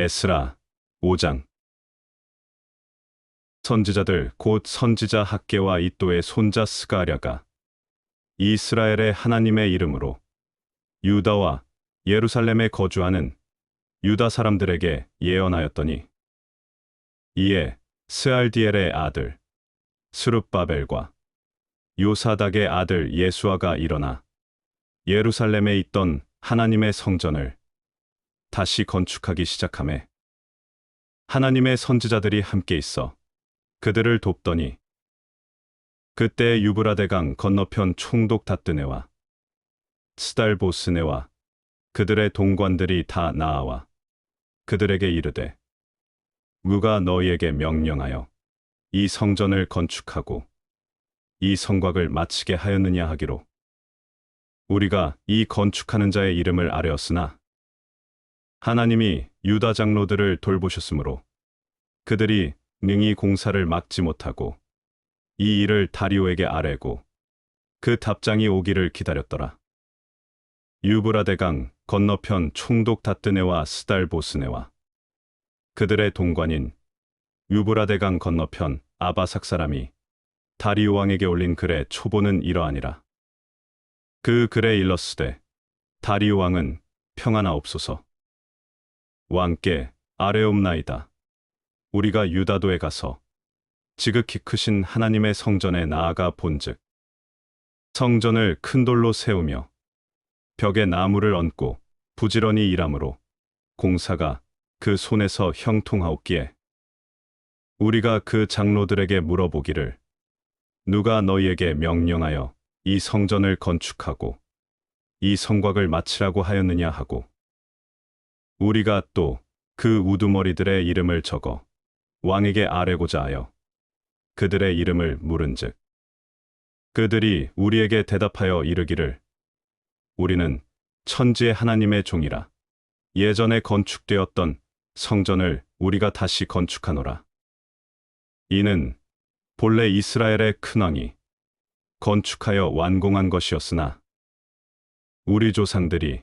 에스라 5장. 선지자들 곧 선지자 학계와 이또의 손자 스가랴가 이스라엘의 하나님의 이름으로 유다와 예루살렘에 거주하는 유다 사람들에게 예언하였더니 이에 스알디엘의 아들 스룹바벨과 요사닥의 아들 예수아가 일어나 예루살렘에 있던 하나님의 성전을 다시 건축하기 시작하매 하나님의 선지자들이 함께 있어 그들을 돕더니 그때 유브라데강 건너편 총독 다뜨네와 스달보스네와 그들의 동관들이 다 나아와 그들에게 이르되 누가 너희에게 명령하여 이 성전을 건축하고 이 성곽을 마치게 하였느냐 하기로 우리가 이 건축하는 자의 이름을 아뢰었으나 하나님이 유다 장로들을 돌보셨으므로 그들이 능히 공사를 막지 못하고 이 일을 다리오에게 아뢰고 그 답장이 오기를 기다렸더라. 유브라데강 건너편 총독 다뜨네와 스달보스네와 그들의 동관인 유브라데강 건너편 아바삭 사람이 다리오 왕에게 올린 글의 초보는 이러하니라. 그 글에 일렀으되 다리오 왕은 평안하옵소서. 왕께 아뢰옵나이다. 우리가 유다도에 가서 지극히 크신 하나님의 성전에 나아가 본즉 성전을 큰 돌로 세우며 벽에 나무를 얹고 부지런히 일함으로 공사가 그 손에서 형통하옵기에 우리가 그 장로들에게 물어보기를 누가 너희에게 명령하여 이 성전을 건축하고 이 성곽을 마치라고 하였느냐 하고 우리가 또 그 우두머리들의 이름을 적어 왕에게 아뢰고자 하여 그들의 이름을 물은즉 그들이 우리에게 대답하여 이르기를 우리는 천지의 하나님의 종이라. 예전에 건축되었던 성전을 우리가 다시 건축하노라. 이는 본래 이스라엘의 큰 왕이 건축하여 완공한 것이었으나 우리 조상들이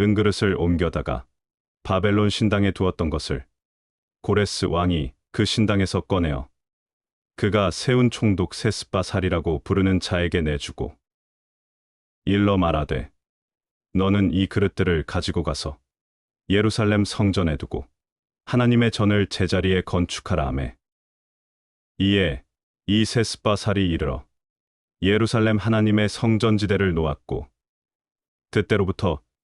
은그릇을 옮겨다가 바벨론 신당에 두었던 것을 고레스 왕이 그 신당에서 꺼내어 그가 세운 총독 세스바살이라고 부르는 자에게 내주고 일러 말하되 너는 이 그릇들을 가지고 가서 예루살렘 성전에 두고 하나님의 전을 제자리에 건축하라 하매 이에 이 세스바살이 이르러 예루살렘 하나님의 성전지대를 놓았고 그때로부터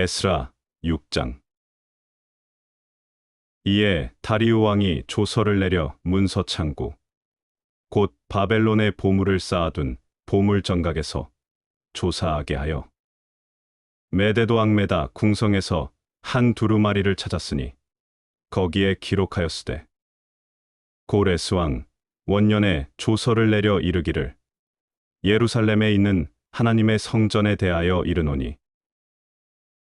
에스라 6장. 이에 다리우 왕이 조서를 내려 문서 창고 곧 바벨론의 보물을 쌓아둔 보물 정각에서 조사하게 하여 메데도 악메다 궁성에서 한 두루마리를 찾았으니 거기에 기록하였으되 고레스 왕 원년에 조서를 내려 이르기를 예루살렘에 있는 하나님의 성전에 대하여 이르노니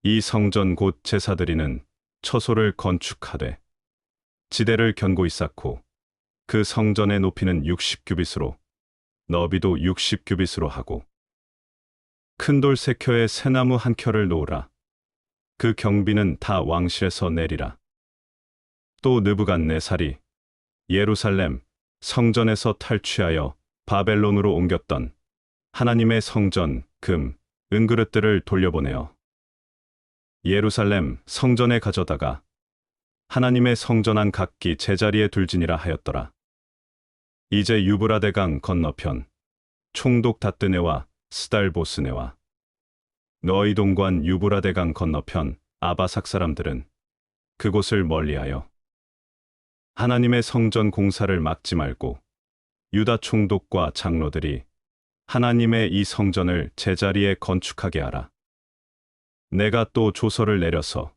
이 성전 곧 제사드리는 처소를 건축하되 지대를 견고히 쌓고 그 성전의 높이는 60규빗으로 너비도 60규빗으로 하고 큰 돌 세 켜에 새나무 한 켜를 놓으라. 그 경비는 다 왕실에서 내리라. 또 느부갓네살이 예루살렘 성전에서 탈취하여 바벨론으로 옮겼던 하나님의 성전 금 은그릇들을 돌려보내어 예루살렘 성전에 가져다가 하나님의 성전한 각기 제자리에 둘지니라 하였더라. 이제 유브라데강 건너편 총독 다뜨네와 스달보스네와 너희 동관 유브라데강 건너편 아바삭 사람들은 그곳을 멀리하여 하나님의 성전 공사를 막지 말고 유다 총독과 장로들이 하나님의 이 성전을 제자리에 건축하게 하라. 내가 또 조서를 내려서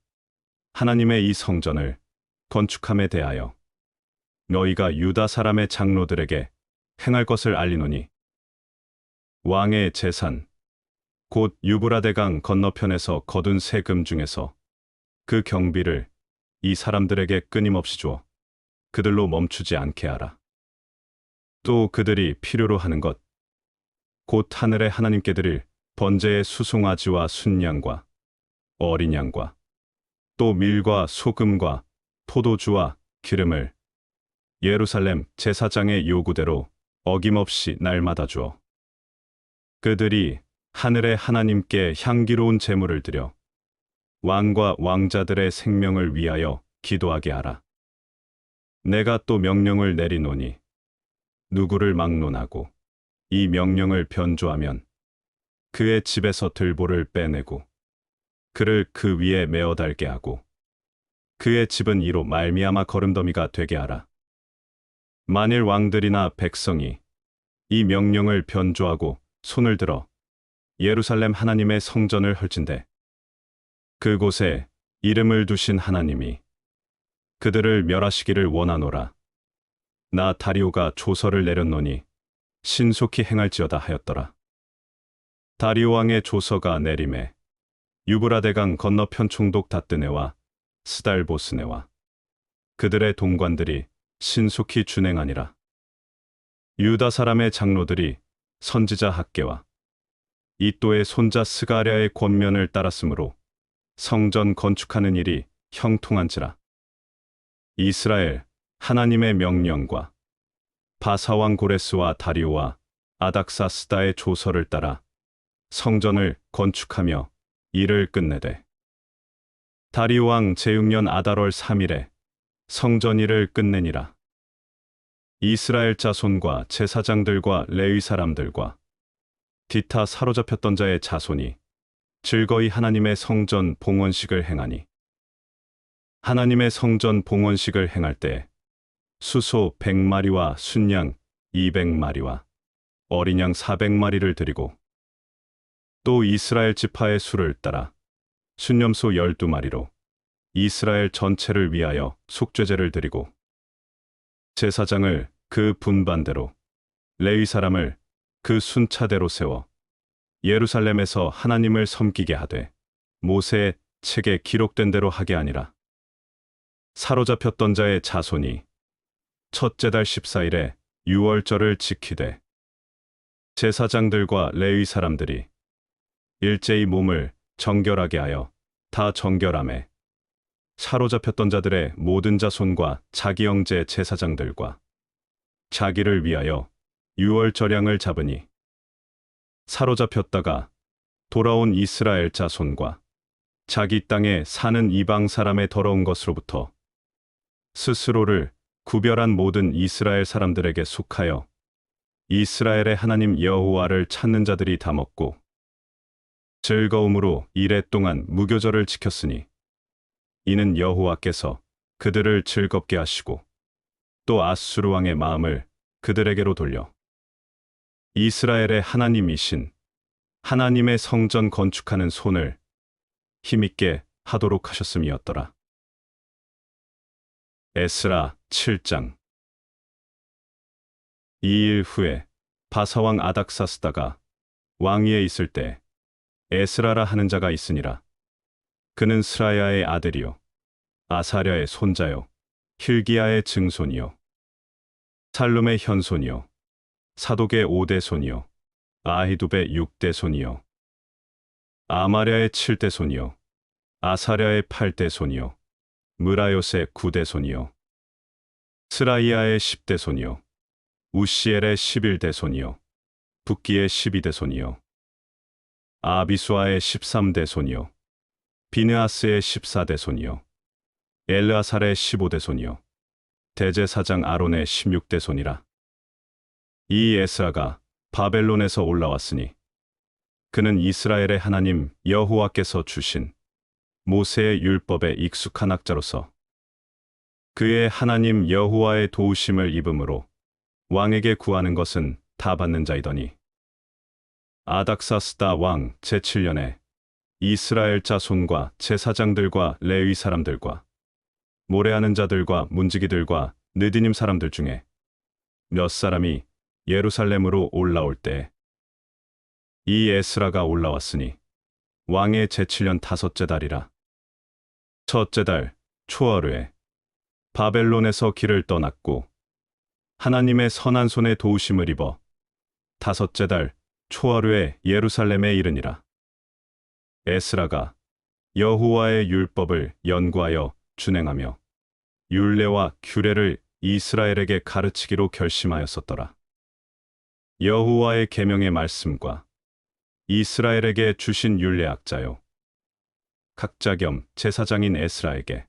하나님의 이 성전을 건축함에 대하여 너희가 유다 사람의 장로들에게 행할 것을 알리노니 왕의 재산 곧 유브라데강 건너편에서 거둔 세금 중에서 그 경비를 이 사람들에게 끊임없이 주어 그들로 멈추지 않게 하라. 또 그들이 필요로 하는 것, 곧 하늘의 하나님께 드릴 번제의 수송아지와 순양과 어린 양과 또 밀과 소금과 포도주와 기름을 예루살렘 제사장의 요구대로 어김없이 날마다 주어 그들이 하늘의 하나님께 향기로운 제물을 드려 왕과 왕자들의 생명을 위하여 기도하게 하라. 내가 또 명령을 내리노니 누구를 막론하고 이 명령을 변조하면 그의 집에서 들보를 빼내고 그를 그 위에 메어 달게 하고 그의 집은 이로 말미암아 거름더미가 되게 하라. 만일 왕들이나 백성이 이 명령을 변조하고 손을 들어 예루살렘 하나님의 성전을 헐진대 그곳에 이름을 두신 하나님이 그들을 멸하시기를 원하노라. 나 다리오가 조서를 내렸노니 신속히 행할지어다 하였더라. 다리오 왕의 조서가 내림에 유브라데강 건너편 총독 다뜨네와 스달보스네와 그들의 동관들이 신속히 준행하니라. 유다 사람의 장로들이 선지자 학계와 이또의 손자 스가랴의 권면을 따랐으므로 성전 건축하는 일이 형통한지라. 이스라엘 하나님의 명령과 바사왕 고레스와 다리오와 아닥사스다의 조서를 따라 성전을 건축하며 일을 끝내되 다리오 왕 제6년 아달월 3일에 성전 일을 끝내니라. 이스라엘 자손과 제사장들과 레위 사람들과 디타 사로잡혔던 자의 자손이 즐거이 하나님의 성전 봉헌식을 행하니 하나님의 성전 봉헌식을 행할 때 수소 100마리와 순양 200마리와 어린 양 400마리를 드리고 또 이스라엘 지파의 수를 따라 순념소 12마리로 이스라엘 전체를 위하여 속죄제를 드리고 제사장을 그 분반대로 레위 사람을 그 순차대로 세워 예루살렘에서 하나님을 섬기게 하되 모세의 책에 기록된 대로 하게 아니라 사로잡혔던 자의 자손이 첫째 달 14일에 유월절을 지키되 제사장들과 레위 사람들이 일제히 몸을 정결하게 하여 다 정결함에 사로잡혔던 자들의 모든 자손과 자기 형제 제사장들과 자기를 위하여 유월절량을 잡으니 사로잡혔다가 돌아온 이스라엘 자손과 자기 땅에 사는 이방 사람의 더러운 것으로부터 스스로를 구별한 모든 이스라엘 사람들에게 속하여 이스라엘의 하나님 여호와를 찾는 자들이 다 먹고 즐거움으로 이래 동안 무교절을 지켰으니 이는 여호와께서 그들을 즐겁게 하시고 또 아수르 왕의 마음을 그들에게로 돌려 이스라엘의 하나님이신 하나님의 성전 건축하는 손을 힘있게 하도록 하셨음이었더라. 에스라 7장 2일 후에 바사왕 아닥사스다가 왕위에 있을 때 에스라라 하는 자가 있으니라. 그는 스라야의 아들이요 아사랴의 손자요 힐기야의 증손이요 살룸의 현손이요 사독의 5대 손이요 아히두의 6대 손이요 아마랴의 7대 손이요 아사랴의 8대 손이요 무라요스의 9대 손이요 스라이아의 10대 손이요 우시엘의 11대 손이요 북기의 12대 손이요 아비수아의 13대 손이요. 비느아스의 14대 손이요. 엘르아살의 15대 손이요. 대제사장 아론의 16대 손이라. 이 에스라가 바벨론에서 올라왔으니 그는 이스라엘의 하나님 여호와께서 주신 모세의 율법에 익숙한 학자로서 그의 하나님 여호와의 도우심을 입음으로 왕에게 구하는 것은 다 받는 자이더니 아닥사스다 왕 제7년에 이스라엘 자손과 제사장들과 레위 사람들과 모래하는 자들과 문지기들과 느디님 사람들 중에 몇 사람이 예루살렘으로 올라올 때 이 에스라가 올라왔으니 왕의 제7년 다섯째 달이라. 첫째 달 초하루에 바벨론에서 길을 떠났고 하나님의 선한 손에 도우심을 입어 다섯째 달 초하루에 예루살렘에 이르니라 에스라가 여호와의 율법을 연구하여 준행하며 율례와 규례를 이스라엘에게 가르치기로 결심하였었더라. 여호와의 계명의 말씀과 이스라엘에게 주신 율례학자요. 각자 겸 제사장인 에스라에게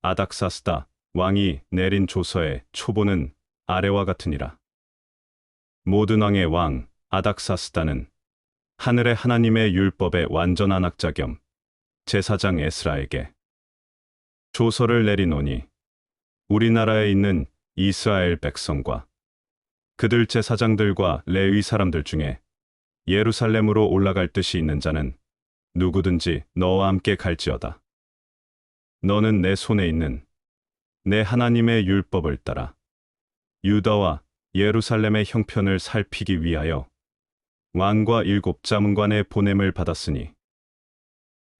아닥사스다 왕이 내린 조서의 초보는 아래와 같으니라. 모든 왕의 왕 아닥사스다는 하늘의 하나님의 율법의 완전한 학자 겸 제사장 에스라에게 조서를 내리노니 우리나라에 있는 이스라엘 백성과 그들 제사장들과 레위 사람들 중에 예루살렘으로 올라갈 뜻이 있는 자는 누구든지 너와 함께 갈지어다. 너는 내 손에 있는 내 하나님의 율법을 따라 유다와 예루살렘의 형편을 살피기 위하여 왕과 일곱 자문관의 보냄을 받았으니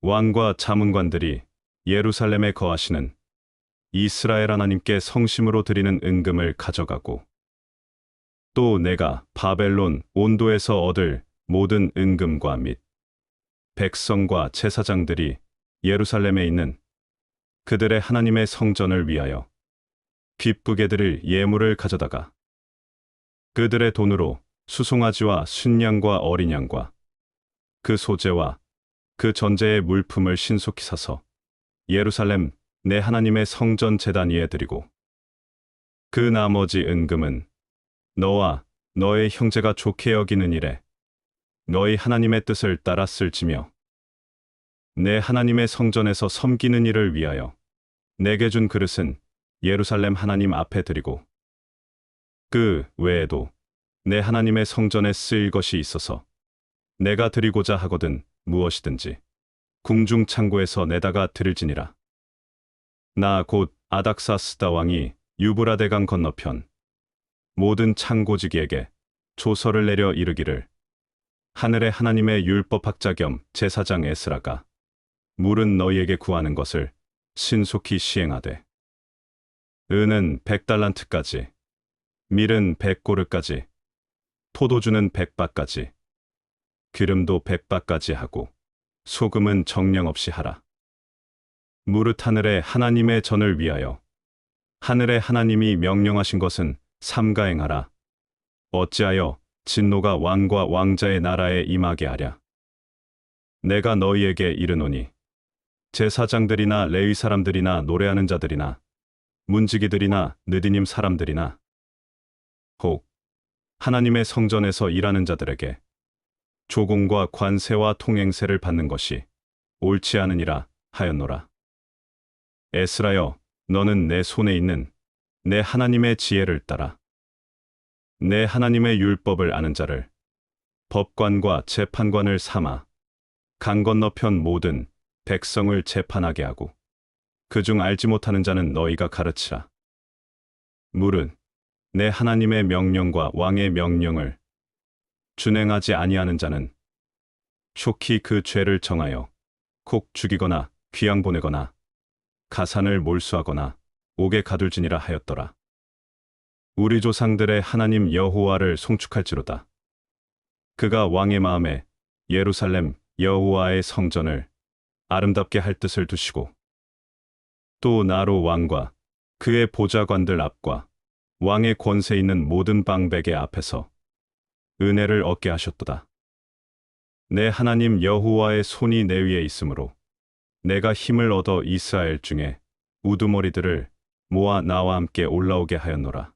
왕과 자문관들이 예루살렘에 거하시는 이스라엘 하나님께 성심으로 드리는 은금을 가져가고 또 내가 바벨론 온도에서 얻을 모든 은금과 및 백성과 제사장들이 예루살렘에 있는 그들의 하나님의 성전을 위하여 기쁘게 드릴 예물을 가져다가 그들의 돈으로 수송아지와 순양과 어린 양과 그 소재와 그 전제의 물품을 신속히 사서 예루살렘 내 하나님의 성전 제단 위에 드리고 그 나머지 은금은 너와 너의 형제가 좋게 여기는 일에 너희 하나님의 뜻을 따라 쓸지며 내 하나님의 성전에서 섬기는 일을 위하여 내게 준 그릇은 예루살렘 하나님 앞에 드리고 그 외에도 내 하나님의 성전에 쓰일 것이 있어서 내가 드리고자 하거든 무엇이든지 궁중 창고에서 내다가 드릴지니라. 나 곧 아닥사스다 왕이 유브라데강 건너편 모든 창고지기에게 조서를 내려 이르기를 하늘의 하나님의 율법학자 겸 제사장 에스라가 물은 너희에게 구하는 것을 신속히 시행하되 은은 백달란트까지 밀은 백고르까지 포도주는 백바까지 기름도 백바까지 하고 소금은 정령 없이 하라. 무릇 하늘의 하나님의 전을 위하여 하늘의 하나님이 명령하신 것은 삼가행하라. 어찌하여 진노가 왕과 왕자의 나라에 임하게 하랴. 내가 너희에게 이르노니 제사장들이나 레위 사람들이나 노래하는 자들이나 문지기들이나 느디님 사람들이나 혹 하나님의 성전에서 일하는 자들에게 조공과 관세와 통행세를 받는 것이 옳지 않으니라 하였노라. 에스라여, 너는 내 손에 있는 내 하나님의 지혜를 따라 내 하나님의 율법을 아는 자를 법관과 재판관을 삼아 강 건너편 모든 백성을 재판하게 하고 그중 알지 못하는 자는 너희가 가르치라. 물은 내 하나님의 명령과 왕의 명령을 준행하지 아니하는 자는 촉히 그 죄를 정하여 콕 죽이거나 귀양 보내거나 가산을 몰수하거나 옥에 가둘지니라 하였더라. 우리 조상들의 하나님 여호와를 송축할지로다. 그가 왕의 마음에 예루살렘 여호와의 성전을 아름답게 할 뜻을 두시고 또 나로 왕과 그의 보좌관들 앞과 왕의 권세 있는 모든 방백의 앞에서 은혜를 얻게 하셨도다. 내 하나님 여호와의 손이 내 위에 있으므로 내가 힘을 얻어 이스라엘 중에 우두머리들을 모아 나와 함께 올라오게 하였노라.